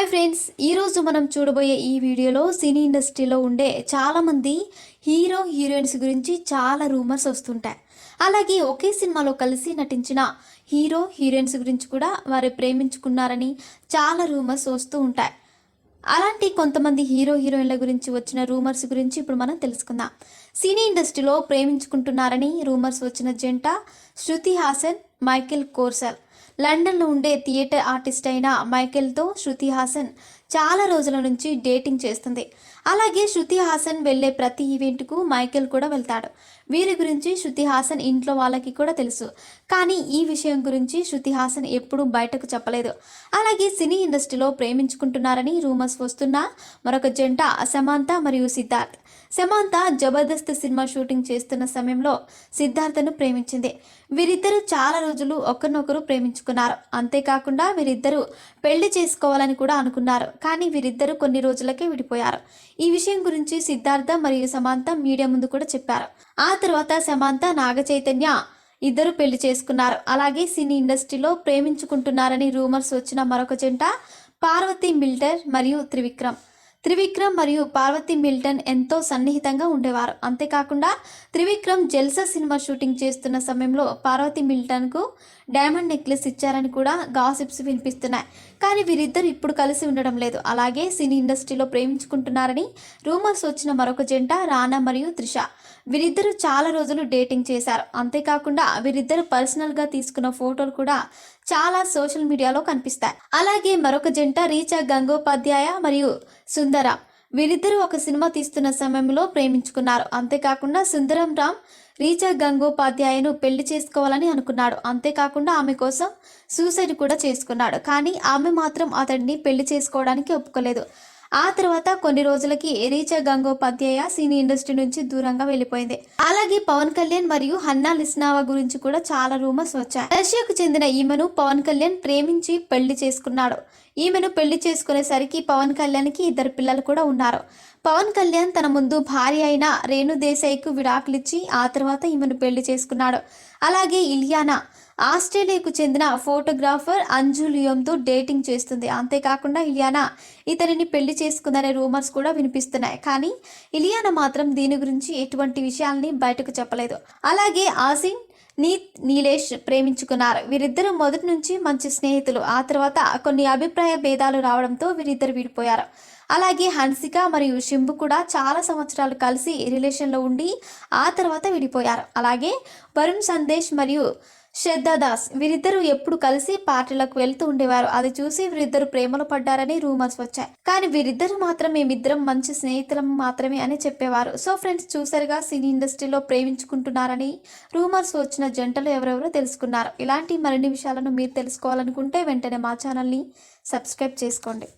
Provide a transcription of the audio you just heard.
Hi friends ఈరోజు మనం చూడబోయే ఈ వీడియోలో సినీ ఇండస్ట్రీలో ఉండే చాలామంది హీరో హీరోయిన్స్ గురించి చాలా రూమర్స్ వస్తుంటాయి. అలాగే ఒకే సినిమాలో కలిసి నటించిన హీరో హీరోయిన్స్ గురించి కూడా వారు ప్రేమించుకున్నారని చాలా రూమర్స్ వస్తూ ఉంటాయి. అలాంటి కొంతమంది హీరో హీరోయిన్ల గురించి వచ్చిన రూమర్స్ గురించి ఇప్పుడు మనం తెలుసుకుందాం. సినీ ఇండస్ట్రీలో ప్రేమించుకుంటున్నారని రూమర్స్ వచ్చిన జంట శృతి హాసన్ మైకేల్ కోర్సల్. లండన్లో ఉండే థియేటర్ ఆర్టిస్ట్ అయిన మైకేల్తో శృతి హాసన్ చాలా రోజుల నుంచి డేటింగ్ చేస్తుంది. అలాగే శృతి హాసన్ వెళ్ళే ప్రతి ఈవెంట్కు మైకేల్ కూడా వెళ్తాడు. వీరి గురించి శృతి హాసన్ ఇంట్లో వాళ్ళకి కూడా తెలుసు. కానీ ఈ విషయం గురించి శృతి హాసన్ ఎప్పుడూ బయటకు చెప్పలేదు. అలాగే సినీ ఇండస్ట్రీలో ప్రేమించుకుంటున్నారని రూమర్స్ వస్తున్నా మరొక జంట సమాంత మరియు సిద్ధార్థ్. సమాంత జబర్దస్త్ సినిమా షూటింగ్ చేస్తున్న సమయంలో సిద్ధార్థను ప్రేమించింది. వీరిద్దరూ చాలా రోజులు ఒకరినొకరు ప్రేమించుకున్నారు. అంతేకాకుండా వీరిద్దరూ పెళ్ళి చేసుకోవాలని కూడా అనుకున్నారు. కానీ వీరిద్దరూ కొన్ని రోజులకే విడిపోయారు. ఈ విషయం గురించి సిద్ధార్థ మరియు సమాంత మీడియా ముందు కూడా చెప్పారు. ఆ తర్వాత సమాంత నాగ చైతన్య ఇద్దరు పెళ్ళి చేసుకున్నారు. అలాగే సినీ ఇండస్ట్రీలో ప్రేమించుకుంటున్నారని రూమర్స్ వచ్చిన మరొక జంట పార్వతి మిల్టర్ మరియు త్రివిక్రమ్. త్రివిక్రమ్ మరియు పార్వతి మిల్టన్ ఎంతో సన్నిహితంగా ఉండేవారు. అంతేకాకుండా త్రివిక్రమ్ జెల్సా సినిమా షూటింగ్ చేస్తున్న సమయంలో పార్వతి మిల్టన్కు డైమండ్ నెక్లెస్ ఇచ్చారని కూడా గాసిప్స్ వినిపిస్తున్నాయి. కానీ వీరిద్దరు ఇప్పుడు కలిసి ఉండడం లేదు. అలాగే సినీ ఇండస్ట్రీలో ప్రేమించుకుంటున్నారని రూమర్స్ వచ్చిన మరొక జంట రానా మరియు త్రిష. వీరిద్దరూ చాలా రోజులు డేటింగ్ చేశారు. అంతేకాకుండా వీరిద్దరు పర్సనల్గా తీసుకున్న ఫోటోలు కూడా చాలా సోషల్ మీడియాలో కనిపిస్తాయి. అలాగే మరొక జంట రీచా గంగోపాధ్యాయ మరియు సుందర. వీరిద్దరూ ఒక సినిమా తీస్తున్న సమయంలో ప్రేమించుకున్నారు. అంతేకాకుండా సుందరం రామ్ రీచా గంగోపాధ్యాయను పెళ్ళి చేసుకోవాలని అనుకున్నాడు. అంతేకాకుండా ఆమె కోసం సూసైడ్ కూడా చేసుకున్నాడు. కానీ ఆమె మాత్రం అతడిని పెళ్ళి చేసుకోవడానికి ఒప్పుకోలేదు. ఆ తర్వాత కొన్ని రోజులకి రీచా గంగోపాధ్యాయ సినీ ఇండస్ట్రీ నుంచి దూరంగా వెళ్ళిపోయింది. అలాగే పవన్ కళ్యాణ్ మరియు హన్నా లిస్నావా గురించి కూడా చాలా రూమర్స్ వచ్చాయి. రష్యాకు చెందిన ఈమెను పవన్ కళ్యాణ్ ప్రేమించి పెళ్ళి చేసుకున్నాడు. ఈమెను పెళ్ళి చేసుకునేసరికి పవన్ కళ్యాణ్కి ఇద్దరు పిల్లలు కూడా ఉన్నారు. పవన్ కళ్యాణ్ తన ముందు భార్య అయిన రేణు దేశాయ్కు విడాకులిచ్చి ఆ తర్వాత ఈమెను పెళ్ళి చేసుకున్నాడు. అలాగే ఇలియానా ఆస్ట్రేలియాకు చెందిన ఫోటోగ్రాఫర్ అంజు లియోమ్తో డేటింగ్ చేస్తుంది. అంతేకాకుండా ఇలియానా ఇతనిని పెళ్ళి చేసుకుందనే రూమర్స్ కూడా వినిపిస్తున్నాయి. కానీ ఇలియానా మాత్రం దీని గురించి ఎటువంటి విషయాల్ని బయటకు చెప్పలేదు. అలాగే ఆసిన్ నీత్ నీలేష్ ప్రేమించుకున్నారు. వీరిద్దరూ మొదటి నుంచి మంచి స్నేహితులు. ఆ తర్వాత కొన్ని అభిప్రాయ భేదాలు రావడంతో వీరిద్దరు విడిపోయారు. అలాగే హన్సిక మరియు శింబు కూడా చాలా సంవత్సరాలు కలిసి రిలేషన్లో ఉండి ఆ తర్వాత విడిపోయారు. అలాగే వరుణ్ సందేశ్ మరియు శ్రద్ధాదాస్. వీరిద్దరూ ఎప్పుడు కలిసి పార్టీలకు వెళ్తూ ఉండేవారు. అది చూసి వీరిద్దరు ప్రేమలో పడ్డారని రూమర్స్ వచ్చాయి. కానీ వీరిద్దరు మాత్రం మేమిద్దరం మంచి స్నేహితులం మాత్రమే అని చెప్పేవారు. సో ఫ్రెండ్స్ చూసారుగా? సినీ ఇండస్ట్రీలో ప్రేమించుకుంటున్నారని రూమర్స్ వచ్చిన జంటలు ఎవరెవరో తెలుసుకున్నారు. ఇలాంటి మరిన్ని విషయాలను మీరు తెలుసుకోవాలనుకుంటే వెంటనే మా ఛానల్ని సబ్స్క్రైబ్ చేసుకోండి.